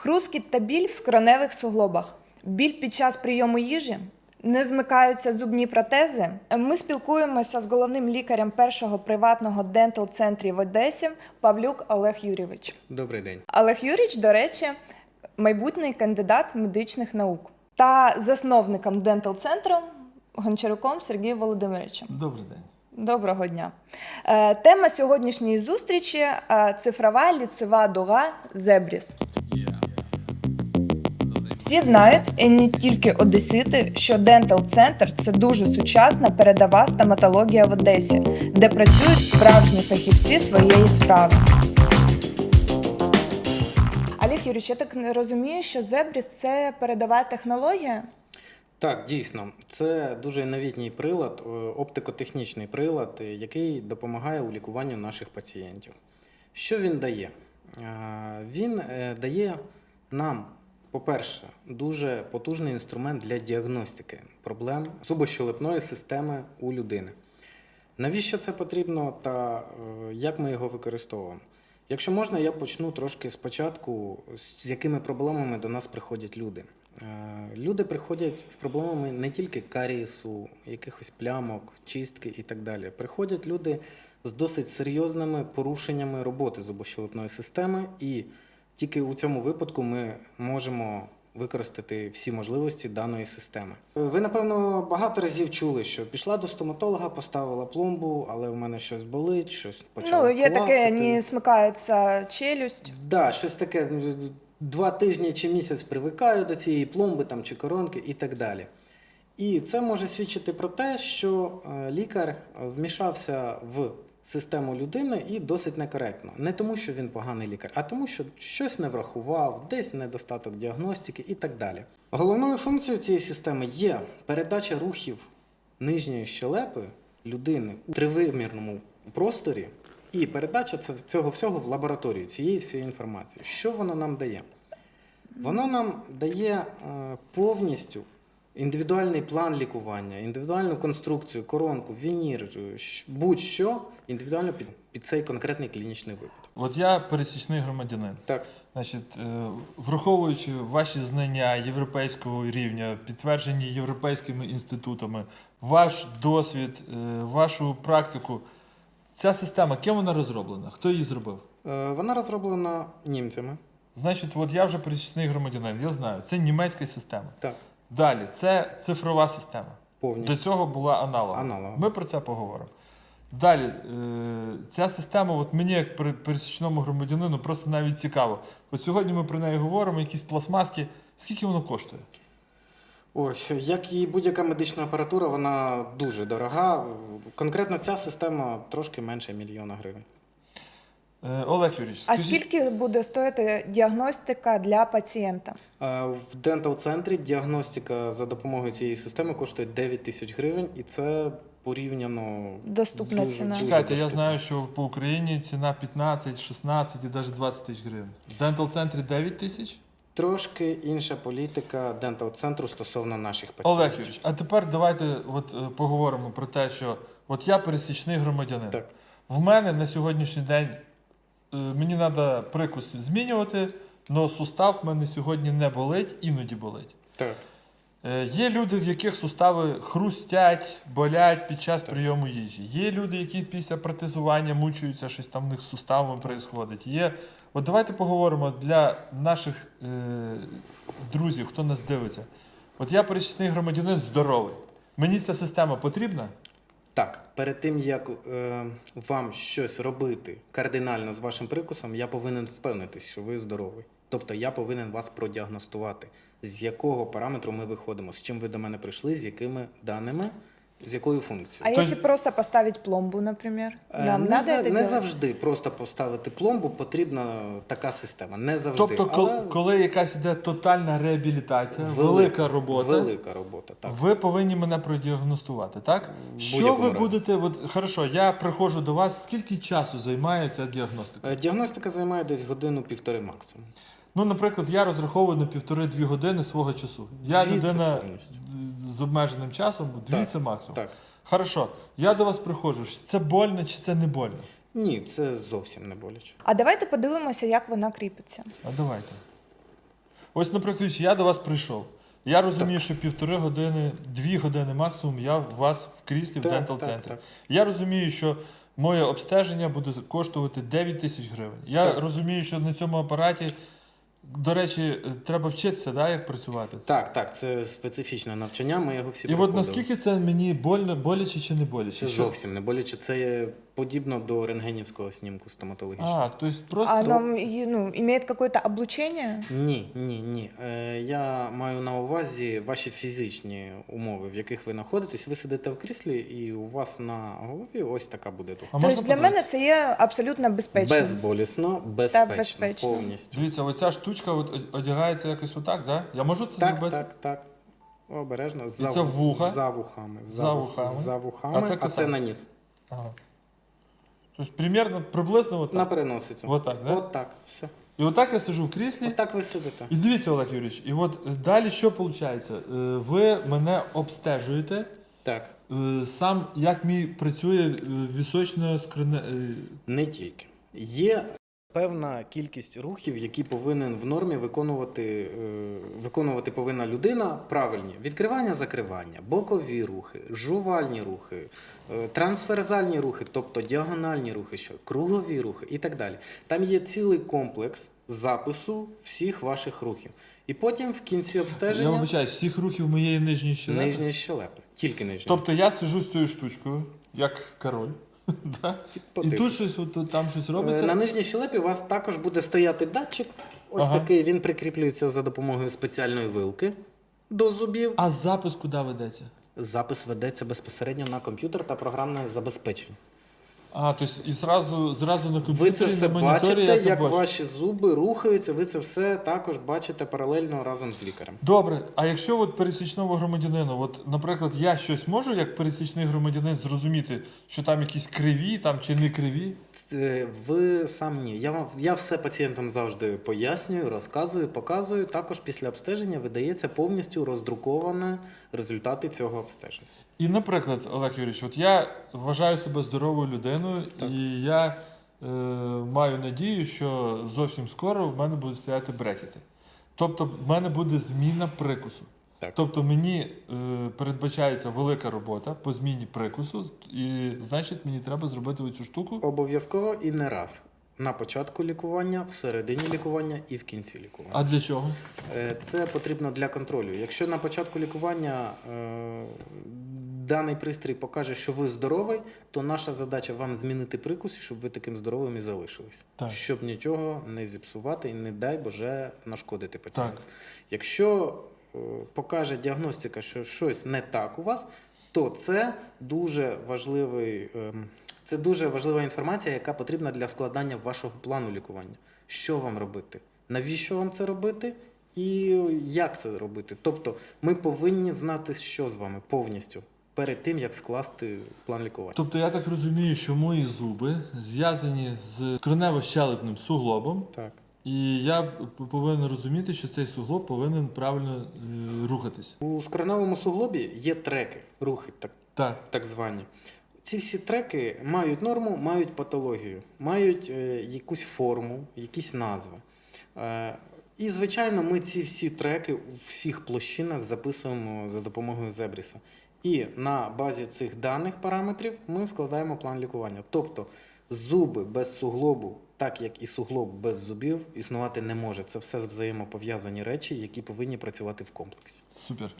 Хрускіт та біль в скроневих суглобах, біль під час прийому їжі, не змикаються зубні протези. Ми спілкуємося з головним лікарем першого приватного дентал-центрі в Одесі Павлюк Олег Юрійович. Добрий день. Олег Юрійович, до речі, майбутній кандидат медичних наук та засновником дентал-центру Гончаруком Сергієм Володимировичем. Добрий день. Доброго дня. Е, Тема сьогоднішньої зустрічі е, цифрова ліцева дуга Зебріс. Всі знають, і не тільки одесити, що Дентал Центр це дуже сучасна передова стоматологія в Одесі, де працюють справжні фахівці своєї справи. Олег Юрійович, я так розумію, що Зебріс це передова технологія. Так, дійсно, це дуже новітній прилад, е, оптикотехнічний прилад, е, який допомагає у лікуванні наших пацієнтів. Що він дає? Е, Він дає нам, по-перше, дуже потужний інструмент для діагностики проблем зубощелепної системи у людини. Навіщо це потрібно та е, як ми його використовуємо? Якщо можна, я почну трошки спочатку, з якими проблемами до нас приходять люди. Е, Люди приходять з проблемами не тільки карієсу, якихось плямок, чистки і так далі. Приходять люди з досить серйозними порушеннями роботи зубощелепної системи, і тільки у цьому випадку ми можемо використати всі можливості даної системи. Ви, напевно, багато разів чули, що пішла до стоматолога, поставила пломбу, але в мене щось болить, щось почало ну, є таке, клацати. не смикається челюсть. Да, щось таке. Два тижні чи місяць привикаю до цієї пломби там, чи коронки і так далі. І це може свідчити про те, що е, лікар вмішався в систему людини і досить некоректно. Не тому, що він поганий лікар, а тому, що щось не врахував, десь недостаток діагностики і так далі. Головною функцією цієї системи є передача рухів нижньої щелепи людини у тривимірному просторі і передача цього всього в лабораторію, цієї всієї інформації. Що воно нам дає? Воно нам дає е, повністю індивідуальний план лікування, індивідуальну конструкцію, коронку, вінір, е, будь-що індивідуально під, під цей конкретний клінічний випадок. От я пересічний громадянин. Так. Значить, е, враховуючи ваші знання європейського рівня, підтверджені європейськими інститутами, ваш досвід, е, вашу практику, ця система, ким вона розроблена? Хто її зробив? Вона розроблена німцями. Значить, от я вже пересічний громадянин, я знаю, це німецька система. Так, Далі, це цифрова система. повністю. До цього була аналогова. Аналогова. Ми про це поговоримо. Далі, е, ця система, от мені, як пере- пересічному громадянину, просто навіть цікаво. От сьогодні ми про неї говоримо, якісь пластмаски. Скільки воно коштує? Ось, як і будь-яка медична апаратура, вона дуже дорога. Конкретно ця система трошки менше мільйона гривень. Е, Олег Юрійович, А скажіть, скільки буде стоїти діагностика для пацієнта? Е, В дентал-центрі діагностика за допомогою цієї системи коштує 9 тисяч гривень, і це порівняно Доступна дуже- ціна. дуже чекайте, я доступно. знаю, що по Україні ціна 15, 16 і навіть 20 тисяч гривень. В дентал-центрі 9 тисяч? Трошки інша політика дентал-центру стосовно наших пацієнтів. Олег Юрійович, а тепер давайте от, е, поговоримо про те, що от я пересічний громадянин. Так. В мене на сьогоднішній день мені треба прикус змінювати, але сустав в мене сьогодні не болить, іноді болить. Так. Е, Є люди, в яких сустави хрустять, болять під час прийому їжі. Є люди, які після протезування мучаються, щось там в них з суставами відбувається. Є. От давайте поговоримо для наших е, друзів, хто нас дивиться. От я пересічний громадянин здоровий. Мені ця система потрібна? Так, перед тим як е, вам щось робити кардинально з вашим прикусом, я повинен впевнитись, що ви здоровий. Тобто я повинен вас продіагностувати, з якого параметру ми виходимо, з чим ви до мене прийшли, з якими даними, з якою А функцією. То если просто поставить пломбу, например? Е, Нам не, надо за- это не делать? завжди просто поставити пломбу потрібна така система. Не завжди. Тобто, кол- але коли якась іде тотальна реабілітація, велика, робота, Велика робота, так. ви повинні мене продіагностувати, так? Що будь-якому ви разі. будете? От, хорошо, я приходжу до вас. Скільки часу займає ця діагностика? Е, Діагностика займає десь годину-півтори максимум. Ну, наприклад, я розраховую на півтори-дві години свого часу. Я Дві це людина повністю. з обмеженим часом, дві Так, це максимум. Так. Хорошо, я до вас приходжу. Це больно чи це не больно? Ні, це зовсім не боляче. А давайте подивимося, як вона кріпиться. А давайте. Ось, наприклад, я до вас прийшов. Я розумію, що півтори години, дві години максимум я у вас в кріслі в Так, дентал так, центрі. так. Я розумію, що моє обстеження буде коштувати 9 тисяч гривень. Я Так. розумію, що на цьому апараті, до речі, треба вчитися, да, як працювати. Так, так, це специфічне навчання, ми його всі І от проходили. наскільки це мені больно, боляче чи не боляче? Це Що- зовсім не боляче, це є подібно до рентгенівського снімку стоматологічного. А, тобто просто. А и, ну, имеет какое-то облучение? Ні, ні, ні. Е, я маю на увазі ваші фізичні умови, в яких ви знаходитесь. Ви сидите в кріслі, і у вас на голові ось така буде дуга. А Тобто можна для мене це є абсолютно безпечно. Безболісно, безпечно, безпечно. повністю. Дивіться, оця штучка от од- одягається якось отак, да? Я можу це Так, зробити? так, так. Обережно. І це вуха? За вухами. За вухами. За вухами, А це а це, коса? на ніс. Ага. Тобто примерно, приблизно отак. На переносицю. Отак, да? От так, все. І отак я сижу в кріслі. Отак ви сидите. І дивіться, Олег Юрійович, і от е, далі що виходить? Ви мене обстежуєте. Так. е, Сам як мій працює вісочна скрине. Не тільки. Є певна кількість рухів, які повинен в нормі виконувати, е, виконувати повинна людина правильні. Відкривання, закривання, бокові рухи, жувальні рухи, е, трансферзальні рухи, тобто діагональні рухи, що, кругові рухи і так далі. Там є цілий комплекс запису всіх ваших рухів. І потім в кінці обстеження Я вибачаю, всіх рухів моєї нижньої щелепи. нижні щелепи. Тільки нижні. Тобто я сижу з цією штучкою, як король. Типу, І тут щось от, там щось Е, робиться. На нижній щелепі у вас також буде стояти датчик. Ось Ага. такий він прикріплюється за допомогою спеціальної вилки до зубів. А запис куди ведеться? Запис ведеться безпосередньо на комп'ютер та програмне забезпечення. А, тобто і зразу, зразу на комп'ютері, Ви це все на моніторі бачите, я це як бачу. ваші зуби рухаються. Ви це все також бачите паралельно разом з лікарем. Добре, а якщо от пересічного громадянину, от, наприклад, я щось можу як пересічний громадянин зрозуміти, що там якісь криві там, чи не криві? Це Ви сам ні. Я вам я все пацієнтам завжди пояснюю, розказую, показую. Також після обстеження видається повністю роздруковане результати цього обстеження. І, наприклад, Олег Юрійович, от я вважаю себе здоровою людиною, Так. і я е, маю надію, що зовсім скоро в мене будуть стояти брекети. Тобто, в мене буде зміна прикусу. Так. Тобто мені е, передбачається велика робота по зміні прикусу, і значить мені треба зробити оцю штуку. Обов'язково і не раз. На початку лікування, всередині лікування і в кінці лікування. А для чого? Е, Це потрібно для контролю. Якщо на початку лікування е, даний пристрій покаже, що ви здоровий, то наша задача вам змінити прикус, щоб ви таким здоровим і залишились. Так. Щоб нічого не зіпсувати і не дай Боже нашкодити пацієнту. Так. Якщо е, покаже діагностика, що щось не так у вас, то це дуже важливий. ем, Це дуже важлива інформація, яка потрібна для складання вашого плану лікування. Що вам робити? Навіщо вам це робити? І як це робити? Тобто, ми повинні знати, що з вами повністю перед тим, як скласти план лікування. Тобто я так розумію, що мої зуби зв'язані з коренево-щелепним суглобом, Так. і я повинен розуміти, що цей суглоб повинен правильно е, рухатись. У скроневому суглобі є треки, рухи, так Так. так звані. Ці всі треки мають норму, мають патологію, мають е, якусь форму, якісь назви. Е, і, звичайно, ми ці всі треки у всіх площинах записуємо за допомогою Зебріса. І на базі цих даних параметрів ми складаємо план лікування. Тобто зуби без суглобу, так як і суглоб без зубів, існувати не може. Це все взаємопов'язані речі, які повинні працювати в комплексі. Супер.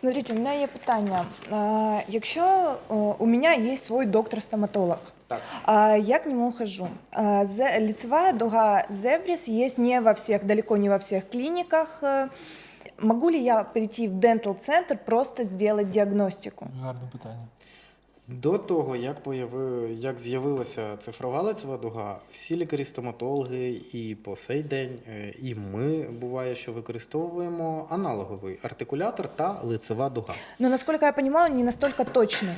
Смотрите, у меня є питання. А, Якщо у меня є свой доктор-стоматолог, Так. а, я к нему хожу. А, Лицевая дуга Зебрис есть не во всех, далеко не во всех клиниках. Могу ли я прийти в дентал-центр просто сделать диагностику? Гарне питання. До того, як появи, як з'явилася цифрова лицева дуга, всі лікарі-стоматологи і по сей день, е, і ми буває, що використовуємо аналоговий артикулятор та лицева дуга. Но, насколько я понимаю, не настолько точный.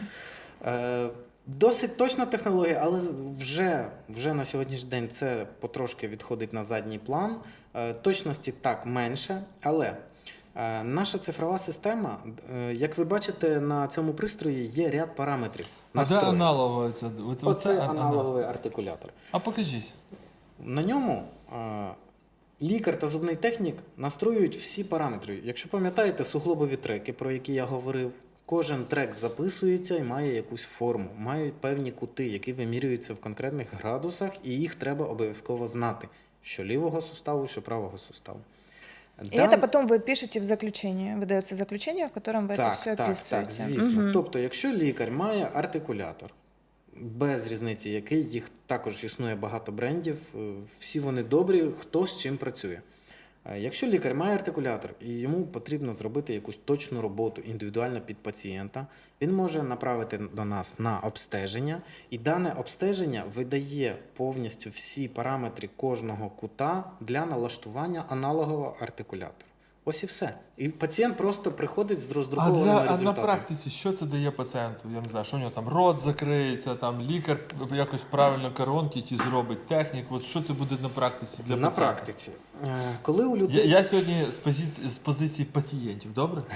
Е, Досить точна технологія, але вже, вже на сьогоднішній день це потрошки відходить на задній план. Е, Точності так менше, але наша цифрова система, е, як ви бачите, на цьому пристрої є ряд параметрів. А де аналогова ця? Оце ан- аналоговий артикулятор. А покажіть. На ньому е, Лікар та зубний технік настроюють всі параметри. Якщо пам'ятаєте суглобові треки, про які я говорив, кожен трек записується і має якусь форму, мають певні кути, які вимірюються в конкретних градусах, і їх треба обов'язково знати, що лівого суставу, що правого суставу. И Дан- это потом вы пишете в заключении. Выдается заключение, в котором вы это так, все так, описываете. так, звісно. Мгм. Тобто, якщо лікар має артикулятор, без різниці який, їх також існує багато брендів, е, всі вони добрі, хто з чим працює. Е, Якщо лікар має артикулятор і йому потрібно зробити якусь точну роботу індивідуально під пацієнта, він може направити до нас на обстеження, і дане обстеження видає повністю всі параметри кожного кута для налаштування аналогового артикулятора. Ось і все. І пацієнт просто приходить з А, роздрукованими для, а на результатами. практиці що це дає пацієнту? Я не знаю, що у нього там рот закриється, там лікар якось правильно коронки ті зробить, технік. От що це буде на практиці для на пацієнта? практиці. Е, Коли у Я, людей я сьогодні з позиції, з позиції пацієнтів, добре?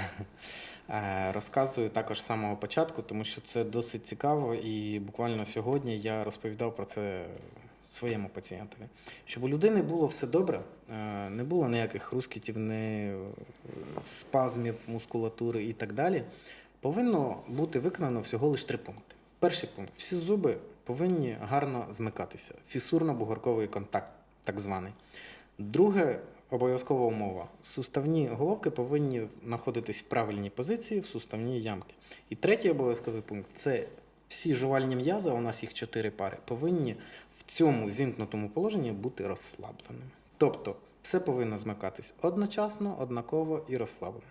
Е, Розказую також з самого початку, тому що це досить цікаво, і буквально сьогодні я розповідав про це своєму пацієнтові. Щоб у людини було все добре, е, не було ніяких хрускітів, не е, спазмів мускулатури і так далі, повинно бути виконано всього лише три пункти. Перший пункт: всі зуби повинні гарно змикатися. Фісурно-бугорковий контакт, так званий. Друге, обов'язкова умова. Суставні головки повинні знаходитись в правильній позиції в суставній ямки. І третій обов'язковий пункт це всі жувальні м'язи, у нас їх чотири пари, повинні в цьому зімкнутому положенні бути розслабленими. Тобто все повинно змикатись одночасно, однаково і розслаблено.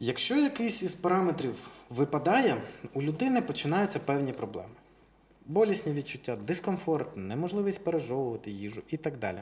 Якщо якийсь із параметрів випадає, у людини починаються певні проблеми. Болісні відчуття, дискомфорт, неможливість пережовувати їжу і так далі.